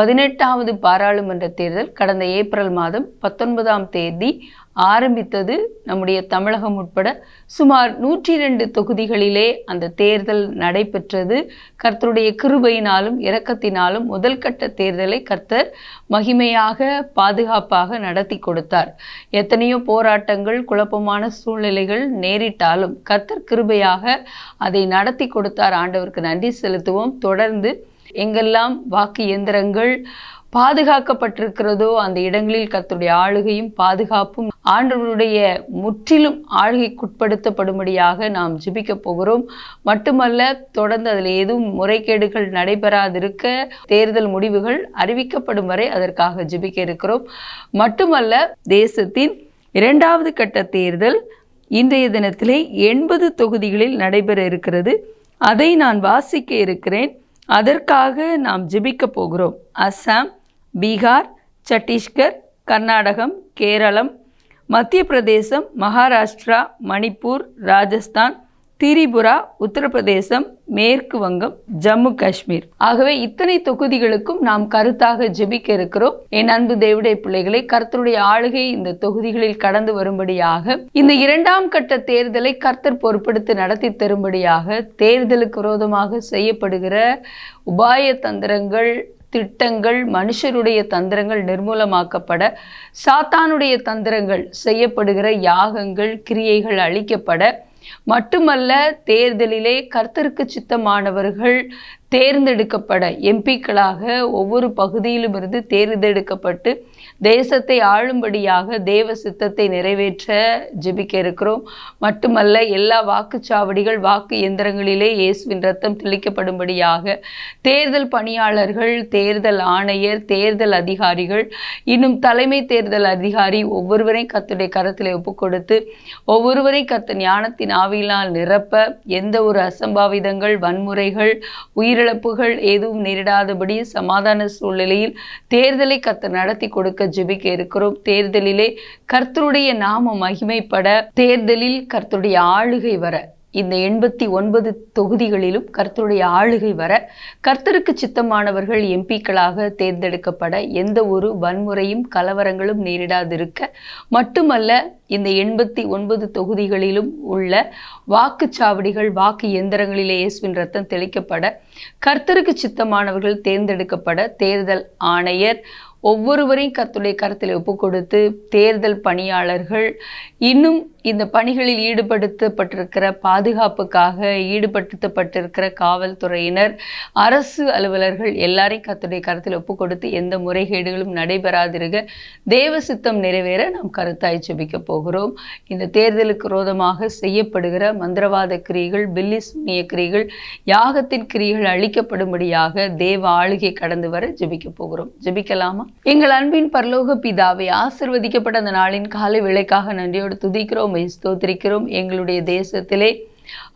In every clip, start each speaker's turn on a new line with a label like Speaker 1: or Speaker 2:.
Speaker 1: பதினெட்டாவது பாராளுமன்ற தேர்தல் கடந்த ஏப்ரல் மாதம் பத்தொன்பதாம் தேதி ஆரம்பித்தது. நம்முடைய தமிழகம் உட்பட சுமார் நூற்றி ரெண்டு தொகுதிகளிலே அந்த தேர்தல் நடைபெற்றது. கர்த்தருடைய கிருபையினாலும் இரக்கத்தினாலும் முதல் கட்ட தேர்தலை கர்த்தர் மகிமையாக பாதுகாப்பாக நடத்தி கொடுத்தார். எத்தனையோ போராட்டங்கள் குழப்பமான சூழ்நிலைகள் நேரிட்டாலும் கர்த்தர் கிருபையாக அதை நடத்தி கொடுத்தார். ஆண்டவருக்கு நன்றி செலுத்துவோம். தொடர்ந்து எங்கெல்லாம் வாக்கு இயந்திரங்கள் பாதுகாக்கப்பட்டிருக்கிறதோ அந்த இடங்களில் கத்துடைய ஆளுகையும் பாதுகாப்பும் ஆண்டவருடைய முற்றிலும் ஆளுகைக்குட்படுத்தப்படும்படியாக நாம் ஜிபிக்கப் போகிறோம். மட்டுமல்ல தொடர்ந்து அதில் எதுவும் முறைகேடுகள் நடைபெறாதிருக்க தேர்தல் முடிவுகள் அறிவிக்கப்படும் வரை அதற்காக ஜிபிக்க இருக்கிறோம். மட்டுமல்ல தேசத்தின் இரண்டாவது கட்ட தேர்தல் இன்றைய தினத்திலே எண்பது தொகுதிகளில் நடைபெற இருக்கிறது. அதை நான் வாசிக்க இருக்கிறேன். அதற்காக நாம் ஜெபிக்க போகிறோம். அஸ்ஸாம் பீகார் சத்தீஸ்கர் கர்நாடகம் கேரளம் மத்திய பிரதேசம் மகாராஷ்டிரா மணிப்பூர் ராஜஸ்தான் திரிபுரா உத்தரப்பிரதேசம் மேற்கு வங்கம் ஜம்மு காஷ்மீர். ஆகவே இத்தனை தொகுதிகளுக்கும் நாம் கருத்தாக ஜெபிக்க இருக்கிறோம். என் அன்பு தேவடைய பிள்ளைகளை கர்த்தருடைய ஆளுகை இந்த தொகுதிகளில் கடந்து வரும்படியாக இந்த இரண்டாம் கட்ட தேர்தலை கர்த்தர் பொறுப்படுத்தி நடத்தி தரும்படியாக தேர்தலுக்கு விரோதமாக செய்யப்படுகிற உபாய தந்திரங்கள் திட்டங்கள் மனுஷருடைய தந்திரங்கள் நிர்மூலமாக்கப்பட சாத்தானுடைய தந்திரங்கள் செய்யப்படுகிற யாகங்கள் கிரியைகள் அழிக்கப்பட மட்டுமல்ல தேர்தலிலே கர்த்தருக்கு சித்தமானவர்கள் தேர்ந்தெடுக்கப்பட எம்பிக்களாக ஒவ்வொரு பகுதியிலும் இருந்து தேர்ந்தெடுக்கப்பட்டு தேசத்தை ஆளும்படியாக தேவ சித்தத்தை நிறைவேற்ற ஜெபிக்க இருக்கிறோம். மட்டுமல்ல எல்லா வாக்குச்சாவடிகள் வாக்கு இயந்திரங்களிலே இயேசுவின் ரத்தம் தெளிக்கப்படும்படியாக தேர்தல் பணியாளர்கள் தேர்தல் ஆணையர் தேர்தல் அதிகாரிகள் இன்னும் தலைமை தேர்தல் அதிகாரி ஒவ்வொருவரையும் கத்துடைய கரத்தில் ஒப்பு கொடுத்து ஒவ்வொருவரை கத்த ஞானத்தின் ஆவியினால் நிரப்ப எந்த ஒரு அசம்பாவிதங்கள் வன்முறைகள் உயிர் உயிரிழப்புகள் எதுவும் நேரிடாதபடி சமாதான சூழ்நிலையில் தேர்தலை கத்த நடத்தி கொடுக்க ஜெபிக்க இருக்கிறோம். தேர்தலிலே கர்த்தருடைய நாம மகிமைப்பட தேர்தலில் கர்த்தருடைய ஆளுகை வர இந்த எண்பத்தி ஒன்பது தொகுதிகளிலும் கர்த்தருடைய ஆளுகை வர கர்த்தருக்கு சித்தமானவர்கள் எம்பிக்களாக தேர்ந்தெடுக்கப்பட எந்த ஒரு வன்முறையும் கலவரங்களும் நேரிடாதிருக்க மட்டுமல்ல இந்த எண்பத்தி ஒன்பது தொகுதிகளிலும் உள்ள வாக்குச்சாவடிகள் வாக்கு இயந்திரங்களிலே இயேசுவின் ரத்தம் தெளிக்கப்பட கர்த்தருக்கு சித்தமானவர்கள் தேர்ந்தெடுக்கப்பட தேர்தல் ஆணையர் ஒவ்வொருவரையும் கத்துடைய கருத்தில் ஒப்பு கொடுத்து தேர்தல் பணியாளர்கள் இன்னும் இந்த பணிகளில் ஈடுபடுத்தப்பட்டிருக்கிற பாதுகாப்புக்காக ஈடுபடுத்தப்பட்டிருக்கிற காவல்துறையினர் அரசு அலுவலர்கள் எல்லாரையும் கத்துடைய கருத்தில் ஒப்பு கொடுத்து எந்த முறைகேடுகளும் நடைபெறாதிருக்க தேவ சித்தம் நிறைவேற நாம் கருத்தாய் ஜெபிக்க போகிறோம். இந்த தேர்தலுக்கு விரோதமாக செய்யப்படுகிற மந்திரவாத கிரிகள் பில்லி சூனிய கிரிகள் யாகத்தின் கிரிகள் அழிக்கப்படும்படியாக தேவ ஆளுகை கடந்து வர ஜெபிக்க போகிறோம். ஜெபிக்கலாமா? எங்கள் அன்பின் பரலோக பிதாவை ஆசிர்வதிக்கப்பட்ட அந்த நாளின் காலை விளைக்காக நன்றியோடு துதிக்கிறோம். ஸ்தோத்திரிக்கிறோம். எங்களுடைய தேசத்திலே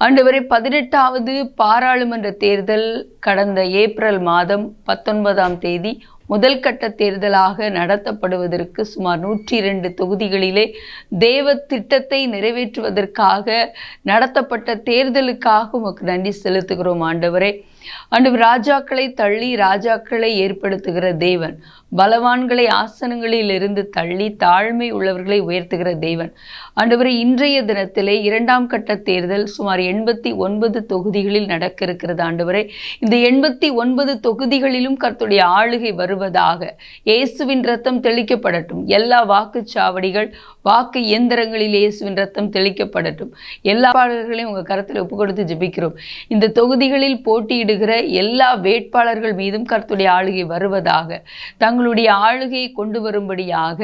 Speaker 1: ஆண்டவரை பதினெட்டாவது பாராளுமன்ற தேர்தல் கடந்த ஏப்ரல் மாதம் பத்தொன்பதாம் தேதி முதல் கட்ட தேர்தலாக நடத்தப்படுவதற்கு சுமார் நூற்றி இரண்டு தொகுதிகளிலே தேவ திட்டத்தை நிறைவேற்றுவதற்காக நடத்தப்பட்ட தேர்தலுக்காக உமக்கு நன்றி செலுத்துகிறோம் ஆண்டவரே. ஆண்டவர் ராஜாக்களை தள்ளி ராஜாக்களை ஏற்படுத்துகிற தேவன். பலவான்களை ஆசனங்களில் இருந்து தள்ளி தாழ்மை உள்ளவர்களை உயர்த்துகிற தேவன். ஆண்டவரை இன்றைய தினத்திலே இரண்டாம் கட்ட தேர்தல் சுமார் எண்பத்தி ஒன்பது தொகுதிகளில் நடக்க இருக்கிறது ஆண்டவரே. இந்த எண்பத்தி ஒன்பது தொகுதிகளிலும் கர்த்துடைய ஆளுகை வரும் வருவதாக இயேசுவின் ரத்தம் தெளிக்கப்படட்டும். எல்லா வாக்குச்சாவடிகள் வாக்கு இயந்திரங்களில் இயேசுவின் ரத்தம் தெளிக்கப்படட்டும். எல்லா பாடல்களையும் உங்கள் கருத்தில் ஒப்பு கொடுத்து ஜபிக்கிறோம். இந்த தொகுதிகளில் போட்டியிடுகிற எல்லா வேட்பாளர்கள் மீதும் கருத்துடைய ஆளுகை வருவதாக தங்களுடைய ஆளுகையை கொண்டு வரும்படியாக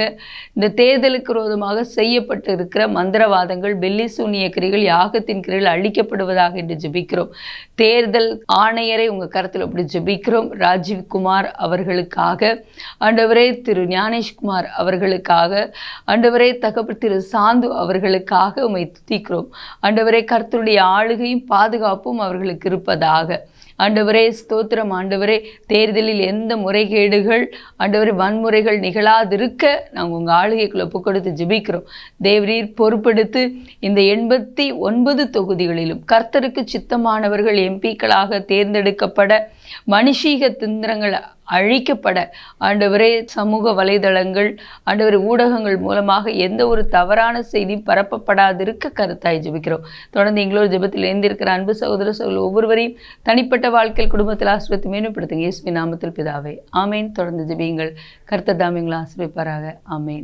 Speaker 1: இந்த தேர்தலுக்கு ரோதமாக செய்யப்பட்டு இருக்கிற மந்திரவாதங்கள் வெள்ளி சூனிய கிரிகள் யாகத்தின் கிரிகள் அழிக்கப்படுவதாக என்று ஜபிக்கிறோம். தேர்தல் ஆணையரை உங்கள் கருத்தில் அப்படி ஜெபிக்கிறோம். ராஜீவ்குமார் அவர்களுக்காக ஆண்டவரே திரு ஞானேஷ்குமார் அவர்களுக்காக ஆண்டவரே தகப்ப திரு சாந்து அவர்களுக்காக உமை துதிக்கிறோம். ஆண்டவரே கர்த்தருடைய ஆளுகையும் பாதுகாப்பும் அவர்களுக்கு இருப்பதாக. ஆண்டவரே ஸ்தோத்திரம் ஆண்டவரே. தேர்தலில் எந்த முறைகேடுகள் ஆண்டவரே வன்முறைகள் நிகழாதிருக்க நாங்கள் உங்கள் ஆளுகைக்குள்ளே ஒப்பு கொடுத்து ஜெபிக்கிறோம். தேவரீர் பொறுப்பெடுத்து இந்த எண்பத்தி ஒன்பது தொகுதிகளிலும் கர்த்தருக்கு சித்தமானவர்கள் எம்பிக்களாக தேர்ந்தெடுக்கப்பட மனுஷீக திந்திரங்கள் அழிக்கப்பட ஆண்டவரே சமூக வலைதளங்கள் ஆண்டவர் ஊடகங்கள் மூலமாக எந்த ஒரு தவறான செய்தி பரப்பப்படாதிருக்க கருத்தாய் ஜெபிக்கிறோம். தொடர்ந்து எங்களோட ஜெபத்தில் எழுந்திருக்கிற அன்பு சகோதர சகோதர ஒவ்வொருவரையும் தனிப்பட்ட வாழ்க்கையில் குடும்பத்தில் ஆசிரியத்தை மேம்படுத்துங்க இயேசுவின் நாமத்தில் பிதாவே. ஆமேன். தொடர்ந்து ஜெபியுங்கள். கர்த்தர் தாமியங்களை ஆசிரியப்பாராக ஆமேன்.